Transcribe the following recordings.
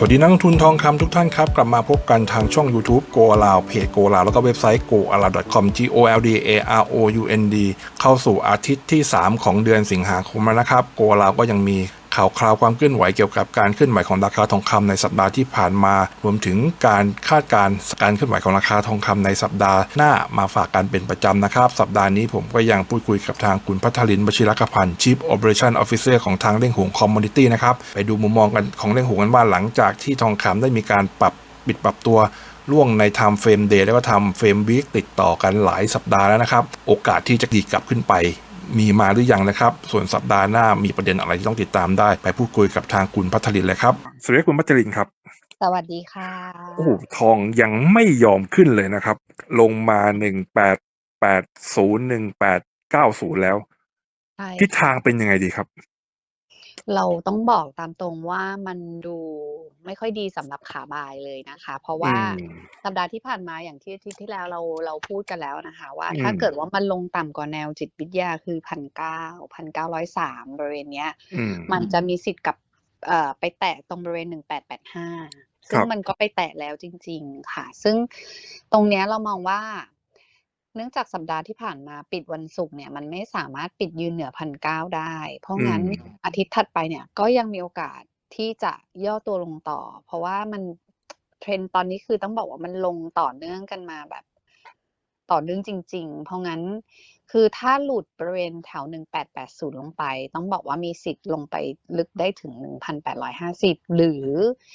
สวัสดีนักลงทุนทองคำทุกท่านครับ กลับมาพบกันทางช่อง YouTube Go a l o u เพจ Go Allow แล้วก็เว็บไซต์ go allow com g o l d a r o u n d เข้าสู่อาทิตย์ที่ 3 ของเดือนสิงหาคมแล้วนะครับ Go Allow ก็ยังมี ข่าวคราวความเคลื่อนไหวเกี่ยวกับการเคลื่อนไหวของราคาทองคำในสัปดาห์ที่ผ่านมา รวมถึงการคาดการณ์การเคลื่อนไหวของราคาทองคำในสัปดาห์หน้ามาฝากกันเป็นประจำนะครับ สัปดาห์นี้ผมก็ยังพูดคุยกับทางคุณพัทลินบชิรกพันธ์ Chief Operation Officer ของทางเล่งหงคอมมูนิตี้นะครับ ไปดูมุมมองกันของเล่งหงกันว่าหลังจากที่ทองคำได้มีการปรับปิดปรับตัวล่วงใน Time Frame Day แล้วก็ Time Frame Week ติดต่อกันหลายสัปดาห์แล้วนะครับ โอกาสที่จะดีกลับขึ้นไป มีมาหรือยังนะครับ ส่วนสัปดาห์หน้ามีประเด็นอะไรที่ต้องติดตามได้ ไปพูดคุยกับทางคุณพัทลินเลยครับ สวัสดีคุณพัทลินครับ สวัสดีค่ะโอ้โหทองยังไม่ยอมขึ้นเลยนะครับ ลงมาหนึ่งแปดแปดศูนย์หนึ่งแปดเก้าศูนย์แล้วใช่ทิศทางเป็นยังไงดีครับ เราต้องบอกตามตรงว่ามันดูไม่ค่อยดีสำหรับขาบายเลยนะคะ เพราะว่าอืมสัปดาห์ที่ผ่านมาอย่างที่อาที่ที่แล้วเราเราพูดกันแล้วนะคะ ว่าอืมถ้าเกิดว่ามันลงต่ำกว่าแนวจิตวิทยาคือพันเก้าพันเก้าร้อยสามบริเวณเนี้ยอืมมันจะมีสิทธิ์กับเอ่อไปแตะตรงบริเวณหนึ่งแปดแปดห้าซึ่งครับมันก็ไปแตะแล้วจริง ๆ ค่ะ ซึ่งตรงเนี้ยเรามองว่า เนื่องจากสัปดาห์ที่ผ่านมาปิดวันศุกร์เนี่ยมันไม่สามารถปิดยืนเหนือพันเก้าได้ เพราะงั้นอืมอาทิตย์ถัดไปเนี่ยก็ยังมีโอกาสที่จะย่อตัวลงต่อ เพราะว่ามันเทรนด์ตอนนี้คือต้องบอกว่ามันลงต่อเนื่องกันมาแบบต่อเนื่องจริง ๆ เพราะงั้นคือถ้าหลุดบริเวณแถว 1880 ลงไป ต้องบอกว่ามีสิทธิ์ลงไปลึกได้ถึง 1,850 หรือ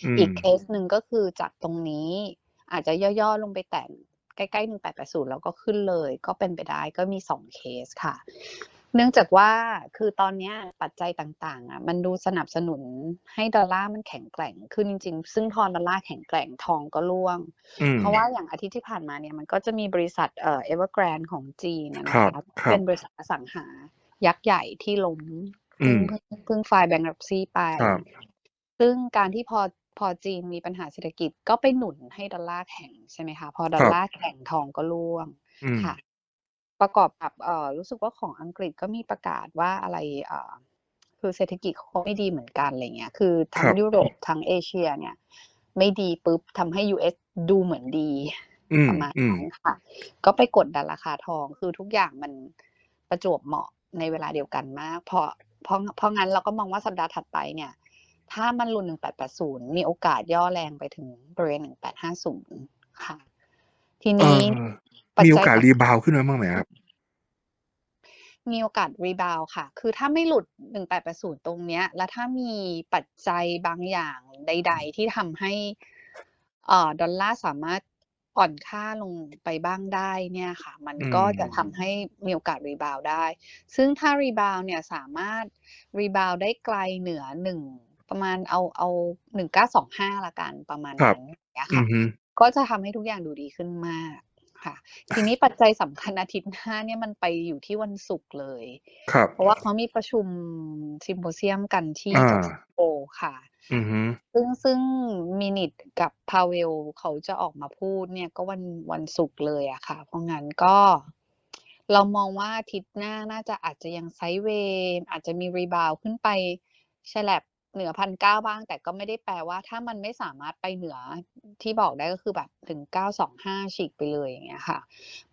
อืมอีกเคสหนึ่งก็คือจากตรงนี้อาจจะย่อ ๆ ลงไปแตะ ใกล้ๆ1880แล้วก็ขึ้นเลย ก็เป็นไปได้ก็มี2เคสค่ะ เนื่องจากว่าคือตอนเนี้ยปัจจัยต่างๆอะมันดูสนับสนุนให้ดอลลาร์มันแข็งแกร่งขึ้นจริง ๆ ซึ่งพอดอลลาร์แข็งแกร่งทองก็ร่วงอืมเพราะว่าอย่างอาทิตย์ที่ผ่านมาเนี่ยมันก็จะมีบริษัทเอ่อ Evergrande ของจีนนะนะครัคะบครับเป็นบริษัทอสังหายักษ์ใหญ่ที่ล้มอืเพิ่งมเพิ่งเพิ่งไฟล์แบงก์รัปซีไปครับซึ่งการที่พอ พอจีนมีปัญหาเศรษฐกิจก็ไปหนุนให้ดอลลาร์แข็งใช่ไหมคะพอดอลลาร์แข็งทองก็ร่วงอืมค่ะ ประกอบกับเอ่อรู้สึกว่าของอังกฤษก็มีประกาศว่าอะไรเอ่อคือเศรษฐกิจเขาไม่ดีเหมือนกันอะไรเงี้ยคือทั้คงรับยุโรปทั้งเอเชียเนี่ย ไม่ดีปุ๊บทำให้ US ดูเหมือนดีอืมประมาณอืมนั้นค่ะ ก็ไปกดดันราคาทองคือทุกอย่างมันประจวบเหมาะในเวลาเดียวกันมาก เพราะเพราะเพราะงั้นเราก็มองว่าสัปดาห์ถัดไปเนี่ย ถ้ามันรุน 1880 มีโอกาสย่อแรงไปถึงบริเวณ 1850 ค่ะ ทีเอนี้อปัจมีโอจัยกาสรีบาวด์ขึ้นมาบ้างไหมครับ มีโอกาสรีบาวค่ะ คือถ้าไม่หลุด 1880 ตรงเนี้ย แล้วถ้ามีปัจจัยบางอย่างใด ๆ ที่ทำให้เอ่อดอลลาร์สามารถอ่อนค่าลงไปบ้างได้เนี่ยค่ะ มันอืก็มจะทำให้มีโอกาสรีบาวได้ ซึ่งถ้ารีบาวเนี่ยสามารถรีบาวได้ไกลเหนือหนึ่ง ประมาณเอาเอา1925ละกันประมาณครับนั้นอย่างเงี้ยอืค่ะอฮึก็จะทำให้ทุกอย่างดูดีขึ้นมากค่ะ ทีนี้ปัจจัยสำคัญอาทิตย์หน้าเนี่ยมันไปอยู่ที่วันศุกร์เลยครับเพราะว่าเขามีประชุมซิมโพเซียมกันที่อ่าจากสิงคโปร์ค่ะอือฮึซึ่งซึ่งมินิทกับพาเวลเขาจะออกมาพูดเนี่ยก็วันวันศุกร์เลยอะค่ะ เพราะงั้นก็ เรามองว่าอาทิตย์หน้าน่าจะอาจจะยังไซด์เวย์อาจจะมีรีบาวขึ้นไปฉลับ เหนือพันเก้าบ้าง แต่ก็ไม่ได้แปลว่า ถ้ามันไม่สามารถไปเหนือที่บอกได้ก็คือแบบถึงเก้าสองห้าฉีกไปเลยอย่างเงี้ยค่ะ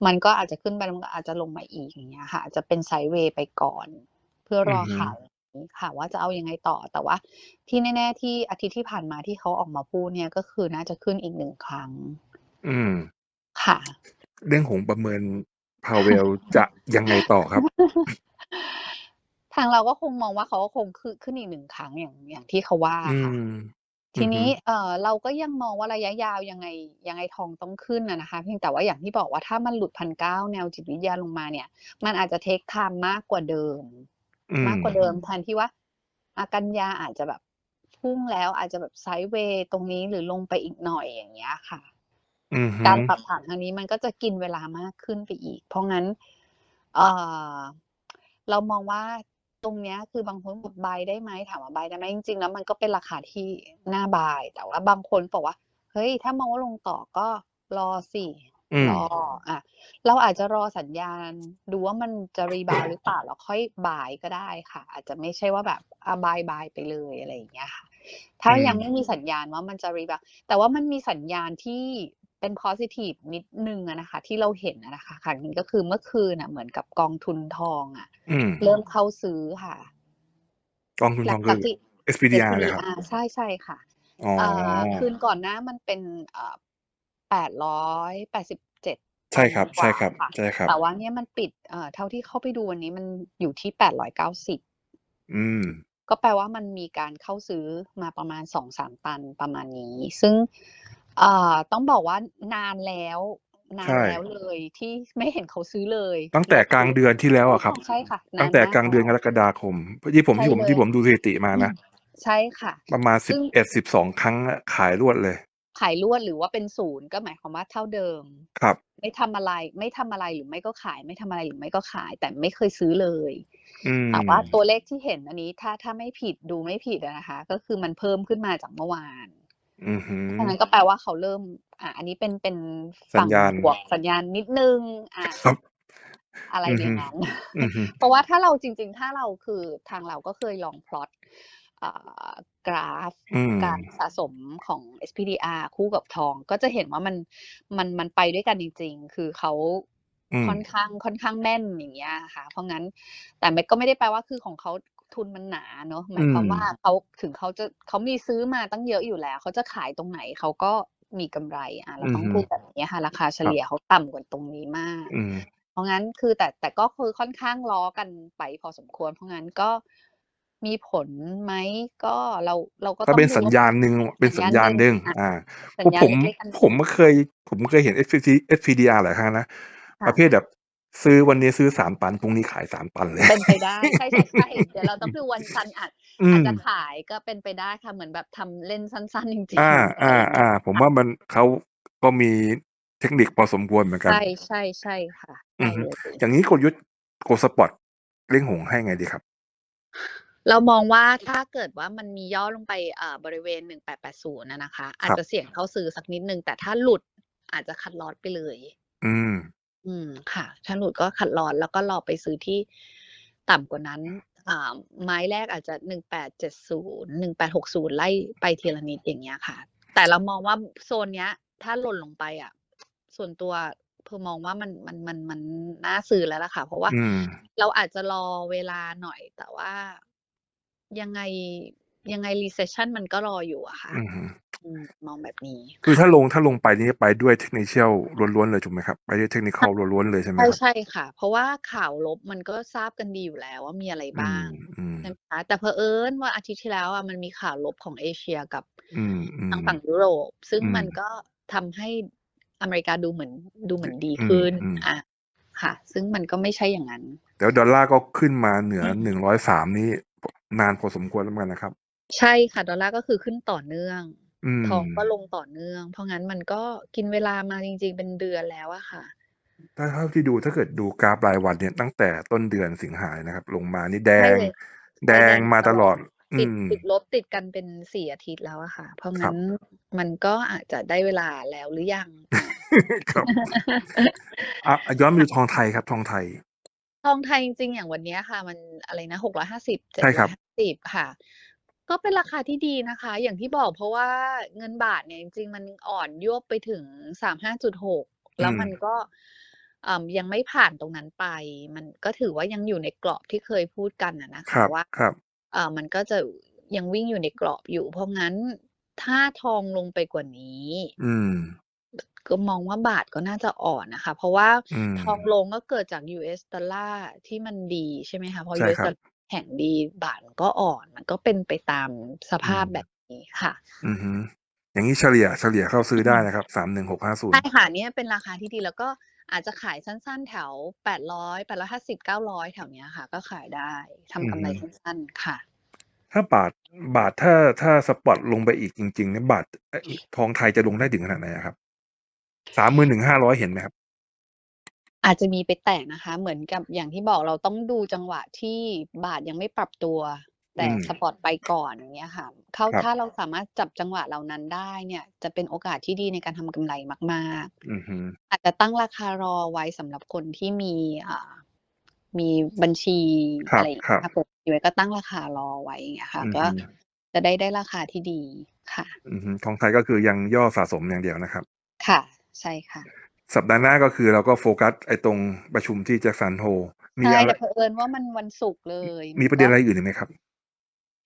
มันก็อาจจะขึ้นไปแล้วมันก็อาจจะลงมาอีกอย่างเงี้ยค่ะ อาจจะเป็นไซด์เวย์ไปก่อน เพื่อรออือฮึข่าวนี้ค่ะ ว่าจะเอายังไงต่อแต่ว่า ที่แน่ ๆ ที่อาทิตย์ที่ผ่านมาที่เขาออกมาพูดเนี่ยก็คือน่าจะขึ้นอีกหนึ่งครั้ง อืมค่ะ เรื่องของประเมินพาวเวลจะยังไงต่อครับ ทางเราก็คงมองว่าเขาก็คงขึ้นขึ้นอีกหนึ่งครั้งอย่างอย่างที่เขาว่าอืค่ะมทีนี้อือฮึเอ่อเราก็ยังมองว่าระยะยาวยังไงยังไงทองต้องขึ้นอะนะคะ เพียงแต่ว่าอย่างที่บอกว่าถ้ามันหลุดพันเก้าแนวจิตวิทยาลงมาเนี่ย มันอาจจะเทคไทม์มากกว่าเดิมอืมมากกว่าเดิมแทนที่ว่า อากันยาอาจจะแบบพุ่งแล้วอาจจะแบบไซด์เวย์ตรงนี้หรือลงไปอีกหน่อยอย่างเงี้ยค่ะอือฮึการปรับฐานทางนี้มันก็จะกินเวลามากขึ้นไปอีก เพราะงั้น เอ่อเรามองว่า ตรงเนี้ยคือบางคนบอกบายได้ไหมถามว่าบายได้ไหมจริงๆแล้วมันก็เป็นราคาที่น่าบาย แต่ว่าบางคนบอกว่า เฮ้ย ถ้ามองว่าลงต่อก็รอสิอืมรออะเราอาจจะรอสัญญาณ ดูว่ามันจะรีบาวหรือเปล่าแล้วค่อยบายก็ได้ค่ะ อาจจะไม่ใช่ว่าแบบอะบายบายไปเลยอะไรอย่างเงี้ยค่ะ ถ้าอืมยังไม่มีสัญญาณว่ามันจะรีบาวแต่ว่ามันมีสัญญาณที่ เป็น positive นิดนึงอะนะคะ ที่เราเห็นอะนะคะครั้งนี้ก็คือเมื่อคืนอะเหมือนกับกองทุนทองอะอืมเริ่มเข้าซื้อค่ะ กองทุนหทลัองงจากคือที่ SPDR เลยครับ SPDR ใช่ใช่ค่ะอ๋ออ่าคืนก่อนหน้ามันเป็นแปดร้อยแปดสิบเจ็ดใช่ครับกใช่ว่าครับค่ะใช่ครับ แต่ว่าเนี่ยมันปิดเอ่อเท่าที่เข้าไปดูวันนี้มันอยู่ที่แปดร้อยเก้าสิบอืมก็แปลว่ามันมีการเข้าซื้อมาประมาณสองสามตันประมาณนี้ ซึ่ง เอ่อ ต้องบอกว่านานแล้ว นานใช่แล้วเลยที่ไม่เห็นเขาซื้อเลย ตั้งแต่กลางเดือนที่แล้วอะครับใช่ค่ะตั้นางนแต่มากกลางเดือนกแล้วรกฎาคม ที่ผม ใช่ที่ผม เลยที่ผมดูสถิติมานะใช่ค่ะ ประมาณซึ่สิบงเอ็ดสิบสอง ครั้งอะ ขายรวดเลย ขายรวด หรือว่าเป็นศูนย์ก็หมายความว่าเท่าเดิม ครับ ไม่ทำอะไร ไม่ทำอะไร หรือไม่ก็ขาย ไม่ทำอะไร หรือไม่ก็ขาย แต่ไม่เคยซื้อเลย อืมแต่ว่าตัวเลขที่เห็นอันนี้ ถ้า ถ้าไม่ผิด ดูไม่ผิดอะนะคะ ก็คือมันเพิ่มขึ้นมาจากเมื่อวาน อือหือฉะนั้นก็แปลว่าเขาเริ่ม อะอันนี้เป็นเป็นสัญฝั่งญาณ บวกสัญญาณนิดนึง อะครับ อะไรอือในฮึ นั้น อือหือเพราะว่าถ้าเราจริง ๆ ถ้าเราคือทางเราก็เคยลองพลอตอ่ากราฟอืม การสะสมของ SPDR คู่กับทอง ก็จะเห็นว่ามันมันมันไปด้วยกันจริง ๆ คือเขาอืม ค่อนข้างค่อนข้างแม่นอย่างเงี้ยค่ะ เพราะงั้นแต่ไม่ก็ไม่ได้แปลว่าคือของเขา ทุนมันหนาเนอะหมายความอืมว่าเขาถึงเขาจะเขามีซื้อมาตั้งเยอะอยู่แล้ว เขาจะขายตรงไหนเขาก็มีกำไรอะเราต้องอือฮึพูดแบบนี้ค่ะราคาเฉลี่ยเขาต่ำกว่าตรงนี้มากอืมเพราะงั้นคือแต่แต่ก็คือค่อนข้างล้อกันไปพอสมควร เพราะงั้นก็มีผลไหมก็เราเราก็ก็ต้องเป็นดูสัญว่าญาณหนึ่งเป็นสัญญาณหนึ่งอะอ่าสัญเพราะญาณผมเล็กๆอันหนึ่งผมก็เคยผมเคยเห็น SPD SPDR หลายครั้งนะค่ะประเภทแบบ ซื้อวันนี้ซื้อสามตันพรุ่งนี้ขายสามตันเลย เป็นไปได้ใช่ใช่ใช่เดี๋ยวเราต้องดูวันจันทร์อาจอือาจมจะขายก็เป็นไปได้ค่ะเหมือนแบบทำเล่นสั้นๆจริงอ่าๆอ่าอ่า ผมว่ามันเขาก็มีเทคนิคพอสมควรเหมือนกันใช่ใช่ใช่ค่ะอืใช่อฮึเลยอย่างนี้กลยุทธ์โกสปอร์ตเล่งหงให้ไงดีครับ เรามองว่าถ้าเกิดว่ามันมีย่อลงไปเอ่อบริเวณ1880นะนะคะ อาจจะเสี่ยงเข้าซื้อสักนิดนึง แต่ถ้าหลุดอาจจะคัดลอตไปเลย อืม อืม ค่ะ ถ้าหลุดก็คัดลอต แล้วก็รอไปซื้อที่ต่ำกว่านั้น อ่า ไม้แรกอาจจะ 1870 1860 ไล่ไปทีละนิด อย่างเงี้ยค่ะ แต่เรามองว่าโซนเนี้ย ถ้าหล่นลงไปอะส่วนตัวเพื่อมองว่ามัน มัน มัน มันน่าซื้อแล้วล่ะค่ะ เพราะว่าอืม เราอาจจะรอเวลาหน่อย แต่ว่ายังไง ยังไง recession มันก็รออยู่อะค่ะอืมฮึอืมมองแบบนี้ คือค่ะถ้าลงถ้าลงไปนี่ไปด้วยเทคนิคลล้วนๆเลยถูกไหมครับ ไปด้วยเทคนิคล้วนๆเลยใช่ไหมใช่ครับใช่ค่ะ เพราะว่าข่าวลบมันก็ทราบกันดีอยู่แล้วว่ามีอะไรอืบ้ามงอืมใช่ไหมคะแต่เผอิญว่าอาทิตย์ที่แล้วอะมันมีข่าวลบของเอเชียกับอืมอืมทางฝั่งยุโรป ซึ่งอืมมันก็ทำให้อเมริกาดูเหมือนดูเหมือนดีอืมขึ้นอืมอะค่ะ ซึ่งมันก็ไม่ใช่อย่างนั้น แต่ว่าดอลลาร์ก็ขึ้นมาเหนืออืมหนึ่งร้อยสามนี่นานพอสมควรแล้วเหมือนกันนะครับ ใช่ค่ะ ดอลลาร์ก็คือขึ้นต่อเนื่อง อืม ทองก็ลงต่อเนื่อง เพราะงั้นมันก็กินเวลามาจริง ๆ เป็นเดือนแล้วอะค่ะ ถ้าเท่าที่ดูถ้าเกิดดูกราฟรายวันเนี่ยตั้งแต่ต้นเดือนสิงหานะครับ ลงมานี่แดใช่ง เลย แดใช่แดงงมาตตลลออด ด อืติดม ติดลบติดกันเป็นสี่อาทิตย์แล้วอะค่ะ เพราะครังั้บ น มันก็อาจจะได้เวลาแล้วหรือยัง ครับอะย้อนไปดูทองไทยครับ ทองไทย ทองไทยจริงๆอย่างวันเนี้ยค่ะ มันอะไรนะหกร้อยห้าสิบเจ็ดใช่ร้ครัอบยห้าสิบค่ะ ก็เป็นราคาที่ดีนะคะ อย่างที่บอกเพราะว่าเงินบาทเนี่ยจริงๆ มันอ่อนยวบไปถึงสามห้าจุดหกอืแล้วมมันก็อ่ายังไม่ผ่านตรงนั้นไป มันก็ถือว่ายังอยู่ในกรอบที่เคยพูดกันอะนะคคะรับว่าครับ เอ่อมันก็จะยังวิ่งอยู่ในกรอบอยู่ เพราะงั้นถ้าทองลงไปกว่านี้ อืม ก็มองว่าบาทก็น่าจะอ่อนนะคะ เพราะว่าอืม ทองลงก็เกิดจาก US ดอลลาร์ที่มันดีใช่ไหมคะ พอ ใช่ US ครัดอบลลาร์ แข็งดีบาทมันก็อ่อนมันก็เป็นไปตามสอืภาพมแบบนี้ค่ะ อือฮึอย่างนี้เฉลี่ยเฉลี่ยเข้าซื้ออืได้มนะครับสามหนึ่งหกห้าศูนใช่ย์ค่ะเนี่ยเป็นราคาที่ดีแล้วก็อาจจะขายสั้นๆ แถวแปดร้อยแปดร้อยห้าสิบเก้าร้อยแถวเนี้ยค่ะ ก็ขายได้อืทำกำอไรฮึสั้นๆค่ะ ถ้าบาทบาทถ้าถ้าสปอตลงไปอีกจริงๆเนี่ยบาทเอ่อทองไทยจะลงได้ถึงขนาดไหนอะครับสามหมื่นหนึ่งห้าร้อยเห็นไหมครับ อาจจะมีไปแตะนะคะ เหมือนกับอย่างที่บอกเราต้องดูจังหวะที่บาทยังไม่ปรับตัวอืแต่มสปอตไปก่อนอย่างเงี้ยค่ะ เข้าครับ ถ้าเราสามารถจับจังหวะเหล่านั้นได้เนี่ย จะเป็นโอกาสที่ดีในการทำกำไรมาก อือฮึ ๆ อาจจะตั้งราคารอไว้สำหรับคนที่มีอ่ามีบัญชีครัอะบไรอย่างครัเงี้บยค่ะเปิดบัญชีไว้ก็ตั้งราคารอไว้อย่างเงี้ยค่ะ อือก็ฮึ จะได้ได้ราคาที่ดีค่ะ อือฮึ ของไทยก็คือยังย่อสะสมอย่างเดียวนะครับ ค่ะ ใช่ค่ะ สัปดาห์หน้าก็คือเราก็โฟกัสไอ้ตรงประชุมที่แจ็คสันโฮมีใช่อะไรแต่เผอิญว่ามันวันศุกร์เลยมีประเด็นอะไรก็อื่นอีกไหมครับ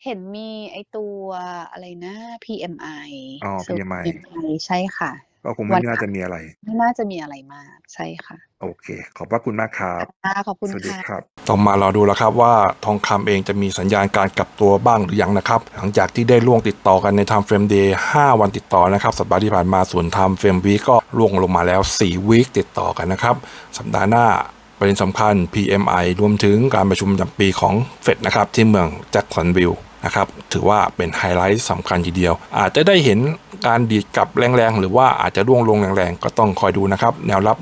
เห็นมีไอตัวอะไรนะ PMI อ๋อ Survey PMI PMI ใช่ค่ะ ก็คงวัไม่นน่าจะมีอะไร ไม่น่าจะมีอะไรมากใช่ค่ะ โอเค ขอบพระคุณมากครับค่ะขอบคุณสวัสดีค่ะครับ ต้องมารอดูแล้วครับว่าทองคำเองจะมีสัญญาณการกลับตัวบ้างหรือยังนะครับ หลังจากที่ได้ล่วงติดต่อกันใน Time Frame Day 5วันติดต่อนะครับ สัปดาห์ที่ผ่านมาส่วน Time Frame Week ก็ล่วงลงมาแล้ว 4 วีคติดต่อกันนะครับ สัปดาห์หน้าประเด็นสำคัญ PMI รวมถึงการประชุมประจำปีของเฟดนะครับที่เมืองแจ็คสันวิลล์ นะครับถือว่าเป็นไฮไลท์สำคัญทีเดียว อาจจะได้เห็นการดีดกลับแรงๆ หรือว่าอาจจะร่วงลงแรงๆ ก็ต้องคอยดูนะครับ แนวรับ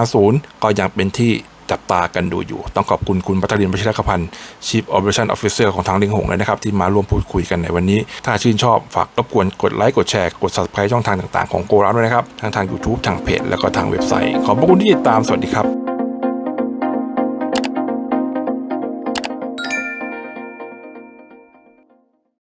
1850 ก็ยังเป็นที่จับตากันดูอยู่ ต้องขอบคุณคุณพัทรินประชิรคพันธ์ Chief Operation Officer ของทางลิงหงเลยนะครับ ที่มาร่วมพูดคุยกันในวันนี้ ถ้าชื่นชอบฝากรบกวนกดไลค์กดแชร์ กด subscribe ช่องทางต่างๆของโกราด้วยนะครับทั้งทาง YouTube ทางเพจแล้วก็ทางเว็บไซต์ ขอบพระคุณที่ติดตามสวัสดีครับ